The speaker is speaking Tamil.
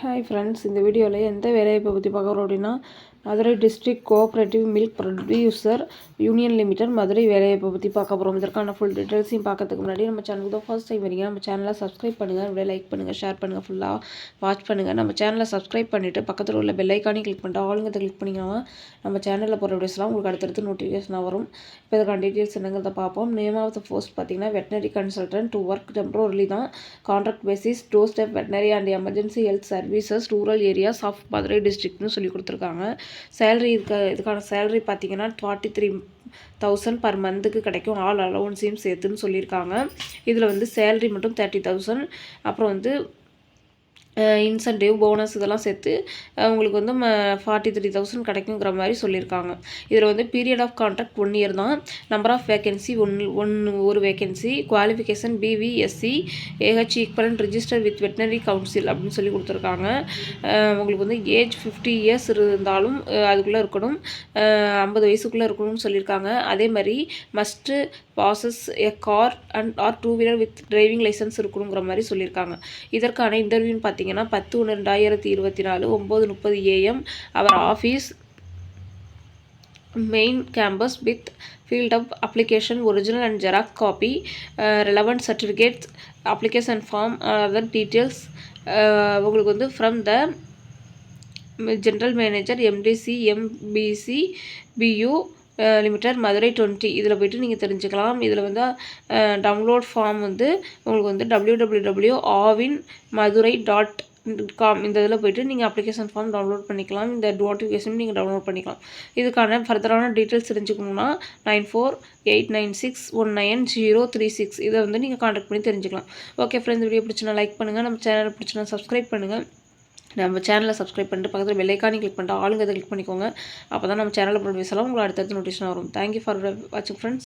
ஹாய் ஃப்ரெண்ட்ஸ் இந்த வீடியோவில் எந்த வேலைவாய்ப்பை பற்றி பார்க்குறோம் அப்படின்னா Madurai district cooperative milk producer union limited Madurai வேலைவாய்ப்பை பற்றி பார்க்க போகிறோம் இதற்கான ஃபுல் டீட்டெயில்ஸையும் பார்க்கறதுக்கு முன்னாடி நம்ம சேனலுக்கு தான் ஃபர்ஸ்ட் டைம் வரீங்க. நம்ம சேனலை சப்ஸ்கிரைப் பண்ணுங்கள் அப்படியே லைக் பண்ணுங்கள் ஷேர் பண்ணுங்கள் ஃபுல்லாக வாட்ச் பண்ணுங்கள் நம்ம சேனலை சப்ஸ்கிரைப் பண்ணிவிட்டு பக்கத்தில் உள்ள பெல் ஐக்கானே கிளிக் பண்ணிட்டு ஆளுங்கிறத கிளிக் பண்ணிங்கன்னா நம்ம சேனலில் போகிற வீடியோஸ்லாம் உங்களுக்கு அடுத்தடுத்து நோட்டிஃபிகேஷனாக வரும். இப்போ இதுக்கான டீட்டெயில்ஸ் என்னங்கிறத பார்ப்போம். நேம் ஆஃப் த போஸ்ட் பார்த்தீங்கன்னா veterinary consultant to work temporarily தான். Contract basis to step veterinary and emergency health services rural areas of Madurai டிஸ்ட்ரிக்ட்னு சொல்லி கொடுத்துருக்காங்க. சேலரி இருக்க இதுக்கான சேலரி பார்த்தீங்கன்னா ஃபார்ட்டி த்ரீ தௌசண்ட் பர் மந்த்துக்கு கிடைக்கும். ஆல் அலவுன்ஸையும் சேர்த்துன்னு சொல்லியிருக்காங்க. இதில் வந்து சேலரி மட்டும் தேர்ட்டி தௌசண்ட் அப்புறம் வந்து இன்சென்டிவ் போனஸ் இதெல்லாம் சேர்த்து உங்களுக்கு வந்து ஃபார்ட்டி த்ரீ தௌசண்ட் கிடைக்குங்கிற மாதிரி சொல்லியிருக்காங்க. இதில் வந்து period of contract one year தான். Number of vacancy one one ஒரு vacancy qualification BVSc AH equivalent register with veterinary council அப்படின்னு சொல்லி கொடுத்துருக்காங்க. உங்களுக்கு வந்து ஏஜ் ஃபிஃப்டி இயர்ஸ் இருந்தாலும் அதுக்குள்ளே இருக்கணும். ஐம்பது வயசுக்குள்ளே இருக்கணும்னு சொல்லியிருக்காங்க. அதே மாதிரி must passes a car and or two wheeler with driving licence இருக்கணுங்கிற மாதிரி சொல்லியிருக்காங்க. இதற்கான இன்டர்வியூன்னு பார்த்தீங்கன்னா பார்த்தீங்கன்னா பத்து ஒன்று ரெண்டாயிரத்தி இருபத்தி நாலு ஒம்பது முப்பது AM our office main campus with field up application original and xerox copy relevant certificates application form other details உங்களுக்கு வந்து from the general manager MDC MPC PU limited. Madurai twenty. இதில் போய்ட்டு நீங்கள் தெரிஞ்சுக்கலாம். இதில் வந்து டவுன்லோட் ஃபார்ம் வந்து உங்களுக்கு வந்து W W W Aavin Madurai dot com இந்த இதில் போய்ட்டு நீங்கள் அப்ளிகேஷன் ஃபார்ம் டவுன்லோட் பண்ணிக்கலாம். இந்த நோட்டிஃபிகேஷன் நீங்கள் டவுன்லோட் பண்ணிக்கலாம். இதுக்கான ஃபர்தரான டீட்டெயில்ஸ் தெரிஞ்சுக்கணும்னா nine four eight nine six one nine zero three six இதை வந்து நீங்கள் காண்டாக்ட் பண்ணி தெரிஞ்சுக்கலாம். ஓகே ஃப்ரெண்ட்ஸ் வீடியோ பிடிச்சினா லைக் பண்ணுங்கள் நம்ம சேனல் பிடிச்சினா சப்ஸ்கிரைப் பண்ணுங்கள் நம்ம சேனலை சப்ஸ்கிரைப் பண்ணிட்டு பக்கத்தில் பெல்லைக்கானி கிளிக் பண்ணிட்டு ஆளுங்க கிளிக் பண்ணிக்கோங்க. அப்போ தான் நம்ம சேனலில் போட பேசலாம் உங்களுக்கு அடுத்தடுத்து நோட்டிஃபிகேஷன் வரும். தேங்க்யூ ஃபார் வாட்சிங் ஃப்ரெண்ட்ஸ்